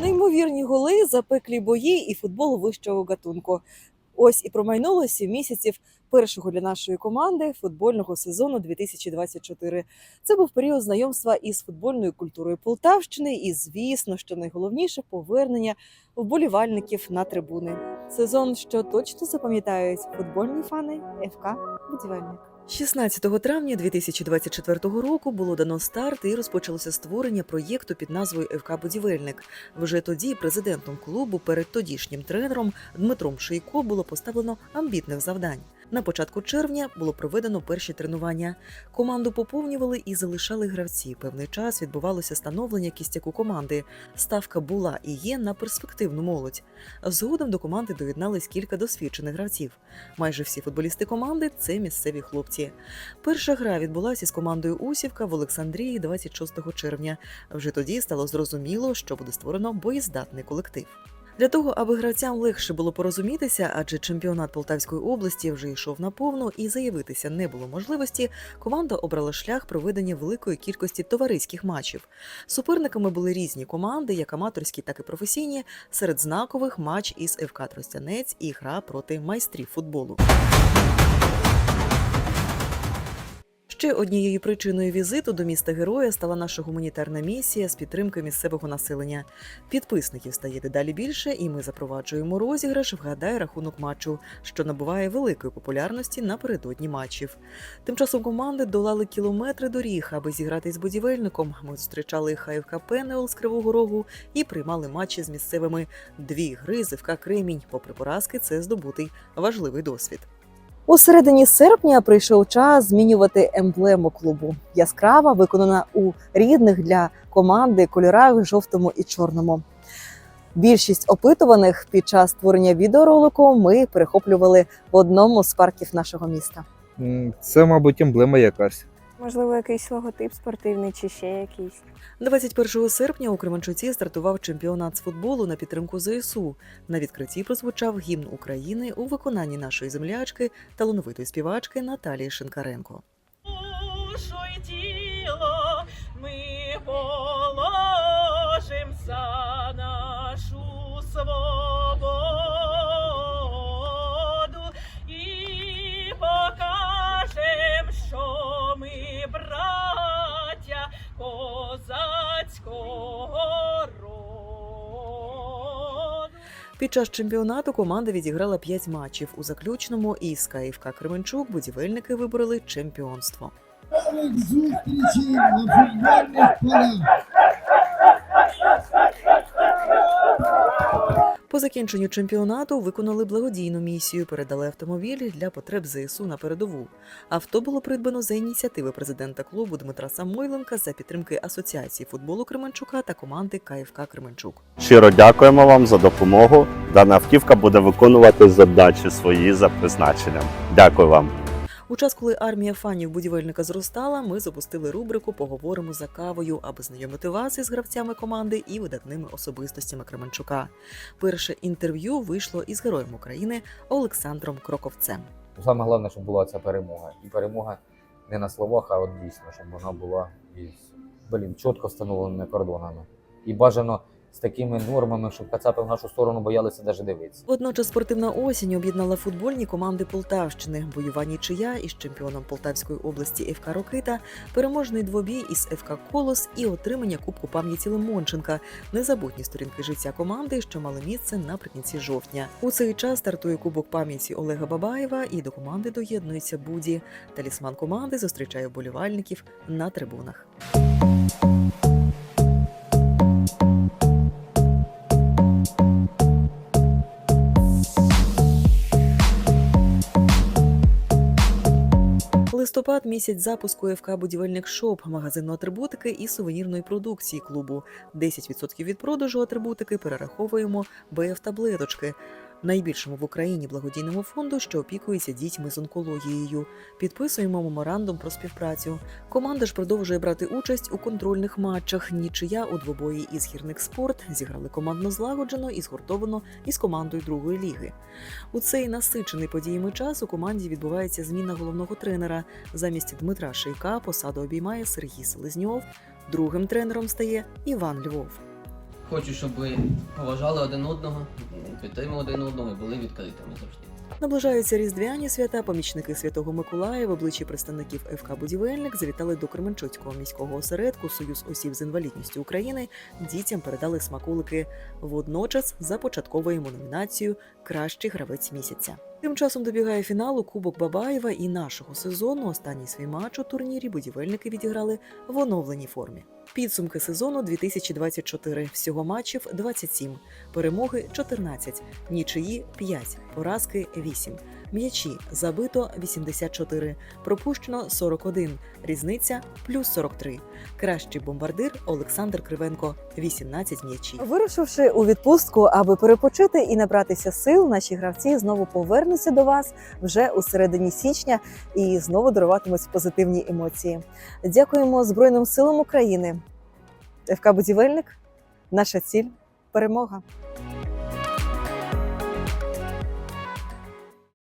Неймовірні голи, запеклі бої і футбол вищого гатунку. Ось і промайнуло сім місяців першого для нашої команди футбольного сезону 2024. Це був період знайомства із футбольною культурою Полтавщини, і, звісно, що найголовніше повернення вболівальників на трибуни. Сезон, що точно запам'ятають футбольні фани ФК Будівельник. 16 травня 2024 року було дано старт і розпочалося створення проєкту під назвою ФК Будівельник. Вже тоді президентом клубу перед тодішнім тренером Дмитром Шийко було поставлено амбітних завдань. На початку червня було проведено перші тренування. Команду поповнювали і залишали гравці. Певний час відбувалося становлення кістяку команди. Ставка була і є на перспективну молодь. Згодом до команди доєднались кілька досвідчених гравців. Майже всі футболісти команди це місцеві хлопці. Перша гра відбулася з командою Усівка в Олександрії 26 червня. Вже тоді стало зрозуміло, що буде створено боєздатний колектив. Для того, аби гравцям легше було порозумітися, адже чемпіонат Полтавської області вже йшов наповну і заявитися не було можливості, команда обрала шлях проведення великої кількості товариських матчів. Суперниками були різні команди, як аматорські, так і професійні. Серед знакових матч із ФК Тростянець і гра проти майстрів футболу. Ще однією причиною візиту до міста героя стала наша гуманітарна місія з підтримки місцевого населення. Підписників стає дедалі більше, і ми запроваджуємо розіграш «Вгадай рахунок матчу, що набуває великої популярності напередодні матчів. Тим часом команди долали кілометри доріг, аби зіграти з будівельником. Ми зустрічали ХФК Пенеол з Кривого Рогу і приймали матчі з місцевими дві гри з ФК Кремінь. Попри поразки, це здобутий важливий досвід. У середині серпня прийшов час змінювати емблему клубу. Яскрава виконана у рідних для команди кольорах жовтому і чорному. Більшість опитуваних під час створення відеоролику ми перехоплювали в одному з парків нашого міста. Це, мабуть, емблема якась. Можливо, якийсь логотип спортивний чи ще якийсь. 21 серпня у Кременчуці стартував чемпіонат з футболу на підтримку ЗСУ. На відкритті прозвучав гімн України у виконанні нашої землячки талановитої співачки Наталії Шинкаренко. душу й тіло ми положим за нашу свободу Під час чемпіонату команда відіграла 5 матчів. У заключному із Каївка Кременчук будівельники вибороли чемпіонство. Зустрічі на футбольних полях. По закінченню чемпіонату виконали благодійну місію, передали автомобілі для потреб ЗСУ на передову. Авто було придбано за ініціативи президента клубу Дмитра Самойленка за підтримки Асоціації футболу Кременчука та команди КФК Кременчук. Щиро дякуємо вам за допомогу. Дана автівка буде виконувати задачі свої за призначенням. Дякую вам. У час, коли армія фанів будівельника зростала, ми запустили рубрику Поговоримо за кавою, аби знайомити вас із гравцями команди і видатними особистостями Кременчука. Перше інтерв'ю вийшло із героєм України Олександром Кроковцем. Саме головне, щоб була ця перемога. І перемога не на словах, а от дійсно, щоб вона була із блін, чітко встановленими кордонами. І бажано з такими нормами, щоб кацапи в нашу сторону боялися навіть дивитися. Водночас спортивна осінь об'єднала футбольні команди Полтавщини, бойова нічия із чемпіоном Полтавської області ФК Рокита, переможний двобій із ФК Колос і отримання Кубку пам'яті Лимонченка. Незабутні сторінки життя команди, що мали місце наприкінці жовтня. У цей час стартує Кубок пам'яті Олега Бабаєва, і до команди доєднується Буді. Талісман команди зустрічає вболівальників на трибунах. Листопад місяць запуску ФК Будівельник Шоп, магазину атрибутики і сувенірної продукції клубу. 10% від продажу атрибутики перераховуємо БФ таблеточки. Найбільшому в Україні благодійному фонду, що опікується дітьми з онкологією. Підписуємо меморандум про співпрацю. Команда ж продовжує брати участь у контрольних матчах. Нічия у двобої із гірник спорт зіграли командно злагоджено і згуртовано із командою другої ліги. У цей насичений подіями час у команді відбувається зміна головного тренера. Замість Дмитра Шийка посаду обіймає Сергій Селезньов. Другим тренером стає Іван Львов. Хочу, щоб ви поважали один одного, підтримували один одного і були відкритими завжди. Наближаються різдвяні свята. Помічники Святого Миколая в обличчі представників ФК Будівельник завітали до Кременчуцького міського осередку Союз осіб з інвалідністю України. Дітям передали смаколики. Водночас започатковуємо номінацію Кращий гравець місяця. Тим часом добігає фіналу Кубок Бабаєва і нашого сезону. Останній свій матч у турнірі будівельники відіграли в оновленій формі. Підсумки сезону 2024. Всього матчів 27, перемоги 14, нічиї 5, поразки 8. М'ячі забито 84, пропущено 41, різниця плюс 43. Кращий бомбардир Олександр Кривенко 18 м'ячів. Вирушивши у відпустку, аби перепочити і набратися сил, наші гравці знову повернуться до вас вже у середині січня і знову даруватимуть позитивні емоції. Дякуємо Збройним силам України. ФК Будівельник. Наша ціль перемога.